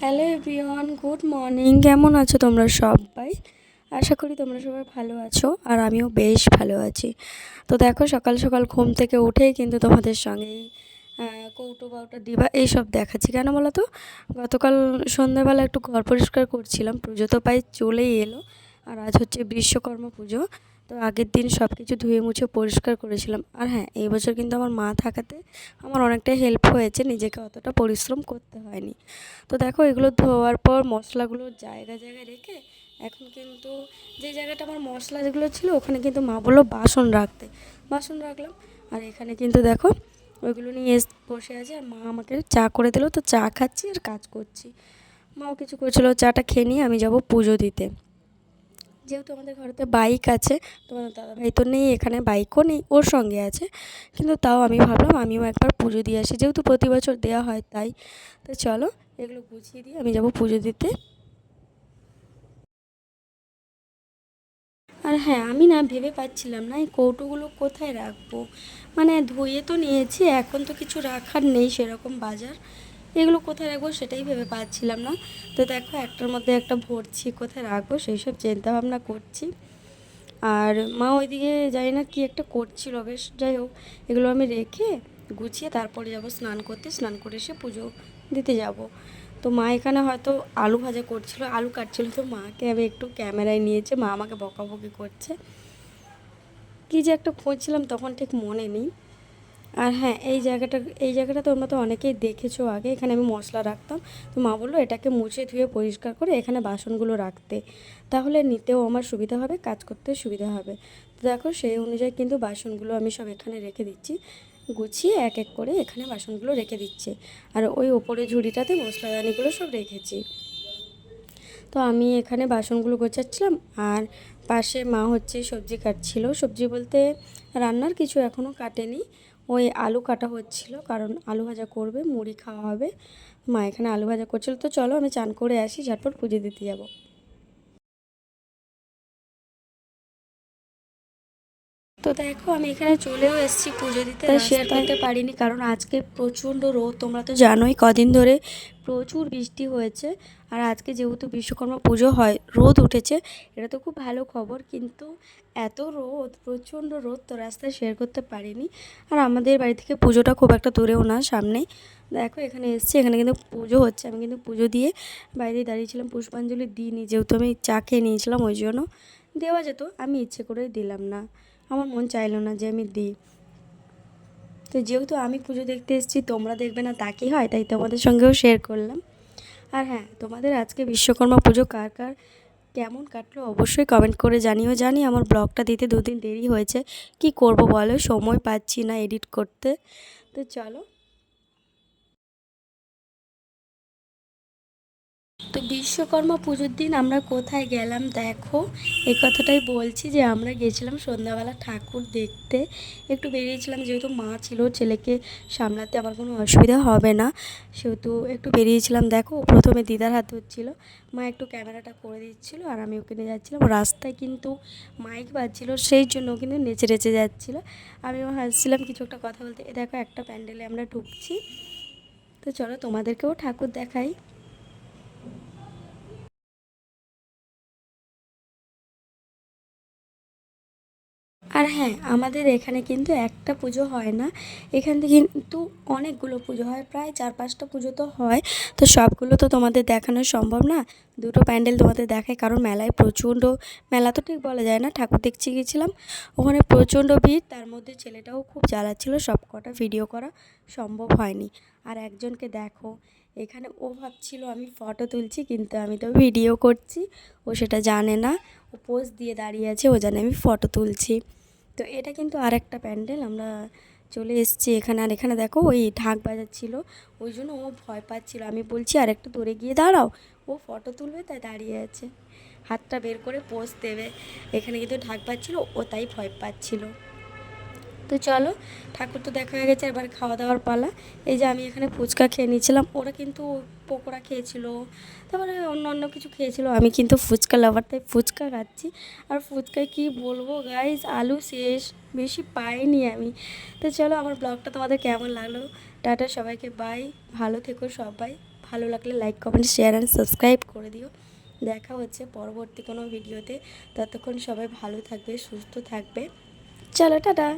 Hello everyone, good morning. কেমন আছো তোমরা সবাই? আশা করি তোমরা সবাই ভালো আছো আর আমিও বেশ ভালো আছি। তো দেখো, সকাল সকাল ঘুম থেকে উঠেই কিন্তু তোমাদের সঙ্গে কৌটো বাউটা ডিবা এইসব দেখাচ্ছি। কেন বলো তো গতকাল সন্ধ্যাবেলা একটু ঘর পরিষ্কার করছিলাম, পুজো তো প্রায় চলেই এলো। আর আজ হচ্ছে বিশ্বকর্মা পুজো। তো আগের দিন সব কিছু ধুয়ে মুছে পরিষ্কার করেছিলাম। আর হ্যাঁ এই বছর কিন্তু আমার মা থাকাতে আমার অনেকটা হেল্প হয়েছে, নিজেকে অতটা পরিশ্রম করতে হয়নি। তো দেখো, এগুলো ধোয়ার পর মশলাগুলো জায়গা জায়গায় রেখে এখন কিন্তু যে জায়গাটা আমার মশলা যেগুলো ছিল, ওখানে কিন্তু মা বলল বাসন রাখতে। বাসন রাখলাম, আর এখানে কিন্তু দেখো, ওইগুলো নিয়ে বসে আছে, আর মা আমাকে চা করে দিলো। তো চা খাচ্ছি আর কাজ করছি। মাও কিছু করছিল, চাটা খেয়ে নিয়ে আমি যাব পুজো দিতে। যেহেতু আমাদের ঘরেতে বাইক আছে তোমাদের দাদাভাই তো নেই, এখানে বাইকও নেই, ওর সঙ্গে আছে। কিন্তু তাও আমি ভাবলাম আমিও একবার পুজো দিয়ে আসি, যেহেতু প্রতি বছর দেওয়া হয় তাই। তো চলো, এগুলো গুছিয়ে দিয়ে আমি যাব পুজো দিতে। আর হ্যাঁ আমি না ভেবে পাচ্ছিলাম না এই কৌটোগুলো কোথায় রাখব। মানে ধুয়ে তো নিয়েছি, এখন তো কিছু রাখার নেই সেরকম বাজার। এগুলো কোথায় রাখব সেটাই ভেবে পাচ্ছিলাম না। তো দেখো, একটার মধ্যে একটা ভরছি কোথায় রাখব সেই সব চিন্তা ভাবনা করছি। আর মা ওইদিকে জানি না কি একটা করছিল, বেশ যাই হোক, এগুলো আমি রেখে গুছিয়ে তারপরে যাব স্নান করতে। স্নান করে এসে পুজো দিতে যাব। তো মা এখানে হয়তো আলু ভাজা করছিল, আলু কাটছিল তো মাকে আমি একটু ক্যামেরায় নিয়েছে, মা আমাকে বকাবকি করছে। কী যে একটা খুঁজছিলাম তখন ঠিক মনে নেই। আর হ্যাঁ এই জায়গাটা এই জায়গাটা তোমরা তো অনেকেই দেখেছ আগে, এখানে আমি মশলা রাখতাম। তো মা বলল এটাকে মুছে ধুয়ে পরিষ্কার করে এখানে বাসনগুলো রাখতে। তাহলে নিতেও আমার সুবিধা হবে, কাজ করতে সুবিধা হবে। তো দেখো সেই অনুযায়ী কিন্তু বাসনগুলো আমি সব এখানে রেখে দিচ্ছি। গুছিয়ে এক এক করে এখানে বাসনগুলো রেখে দিচ্ছে। আর ওই ওপরে ঝুড়িটাতে মশলাদানিগুলো সব রেখেছি। তো আমি এখানে বাসনগুলো গোছাচ্ছিলাম আর পাশে মা হচ্ছে সবজি কাটছিল। সবজি বলতে রান্নার কিছু এখনও কাটেনি। ওই আলু কাটা হচ্ছিল, কারণ আলু ভাজা করবে, মুড়ি খাওয়া হবে। মা এখানে আলু ভাজা করছিল, তো চলো আমি চান করে আসি, ঝটপট পুজো দিতে যাব। তো দেখো আমি এখানে চলেও এসেছি পুজো দিতে শেয়ার করতে পারিনি কারণ আজকে প্রচণ্ড রোদ তোমরা তো জানোই কদিন ধরে প্রচুর বৃষ্টি হয়েছে। আর আজকে যেহেতু বিশ্বকর্মা পুজো হয় রোদ উঠেছে এটা তো খুব ভালো খবর কিন্তু এত রোদ প্রচণ্ড রোদ তো রাস্তায় শেয়ার করতে পারিনি। আর আমাদের বাড়ি থেকে পুজোটা খুব একটা দূরেও না সামনে। দেখো এখানে এসছি এখানে কিন্তু পুজো হচ্ছে আমি কিন্তু পুজো দিয়ে বাইরে দাঁড়িয়েছিলাম পুষ্পাঞ্জলি দিইনি যেহেতু আমি চা খেয়ে নিয়েছিলাম ওই জন্য দেওয়া যেত আমি ইচ্ছে করেই দিলাম না। আমার মন চাইলো না যে আমি দিই। তো যেহেতু আমি পুজো দেখতে এসেছি, তোমরা দেখবে না তা কি হয়, তাই তোমাদের সঙ্গেও শেয়ার করলাম। আর হ্যাঁ তোমাদের আজকে বিশ্বকর্মা পুজো কার কার কেমন কাটলো অবশ্যই কমেন্ট করে জানিও। জানি আমার ব্লগটা দিতে দুদিন দেরি হয়েছে। কি করব বলো? সময় পাচ্ছি না এডিট করতে। তো চলো তো বিশ্বকর্মা পুজোর দিন আমরা কোথায় গেলাম দেখো। এই কথাটাই বলছি যে আমরা গেছিলাম সন্ধ্যাবেলা ঠাকুর দেখতে। একটু বেরিয়েছিলাম যেহেতু মা ছিল, ছেলেকে সামলাতে আমার কোনো অসুবিধা হবে না। সেহেতু একটু বেরিয়েছিলাম দেখো, প্রথমে দিদার হাত হচ্ছিল মা একটু ক্যামেরাটা করে দিচ্ছিল আর আমি ওকে নিয়ে যাচ্ছিলাম। রাস্তায় কিন্তু মাইক বাজছিল, সেই জন্য কিন্তু নেচে নেচে যাচ্ছিল। আমিও হাসছিলাম কিছু একটা কথা বলতে। এ দেখো একটা প্যান্ডেলে আমরা ঢুকছি। তো চলো তোমাদেরকেও ঠাকুর দেখাই। আর হ্যাঁ আমাদের এখানে কিন্তু একটা পুজো হয় না। এখান থেকে কিন্তু অনেকগুলো পুজো হয়, প্রায় চার পাঁচটা পুজো তো হয়। তো সবগুলো তো তোমাদের দেখানো সম্ভব না। দুটো প্যান্ডেল তোমাদের দেখায়, কারণ মেলায় প্রচণ্ড, মেলা তো ঠিক বলা যায় না, ঠাকুর দেখছি গেছিলাম। ওখানে প্রচণ্ড ভিড়, তার মধ্যে ছেলেটাও খুব জ্বালাচ্ছিল সব কটা ভিডিও করা সম্ভব হয়নি। আর একজনকে দেখো, এখানে ও ভাবছিল, আমি ফটো তুলছি, কিন্তু আমি তো ভিডিও করছি, ও সেটা জানে না। ও পোজ দিয়ে দাঁড়িয়ে আছে, ও জানে আমি ফটো তুলছি। তো এটা কিন্তু আর একটা প্যান্ডেল, আমরা চলে এসেছি এখানে। আর এখানে দেখো, ওই ঢাক বাজাচ্ছিল। ওই জন্য ও ভয় পাচ্ছিল। আমি বলছি, আর একটু দূরে গিয়ে দাঁড়াও। ও ফটো তুলবে, তাই দাঁড়িয়ে আছে। হাতটা বের করে পোজ দেবে। এখানে কিন্তু ঢাক বাজছিল, ও তাই ভয় পাচ্ছিল। তো চলো, ঠাকুর তো দেখা হয়ে গেছে, এবার খাওয়া দাওয়ার পালা। এই যে আমি এখানে ফুচকা খেয়ে নিয়েছিলাম, ওরা কিন্তু পকোড়া খেয়েছিল, তারপরে অন্য অন্য কিছু খেয়েছিল, আমি কিন্তু ফুচকা লাভার তাই ফুচকা খাচ্ছি। আর ফুচকায় কি বলব গাইজ আলু শেষ, বেশি পাইনি আমি। তো চলো, আমার ব্লগটা তোমাদের কেমন লাগল? টাটা, সবাইকে বাই ভালো থেকো সবাই। ভালো লাগলে like comment share and subscribe করে দিও। দেখা হচ্ছে পরবর্তী কোনো ভিডিওতে ততক্ষণ সবাই ভালো থাকবে, সুস্থ থাকবে। চলো, টাটা।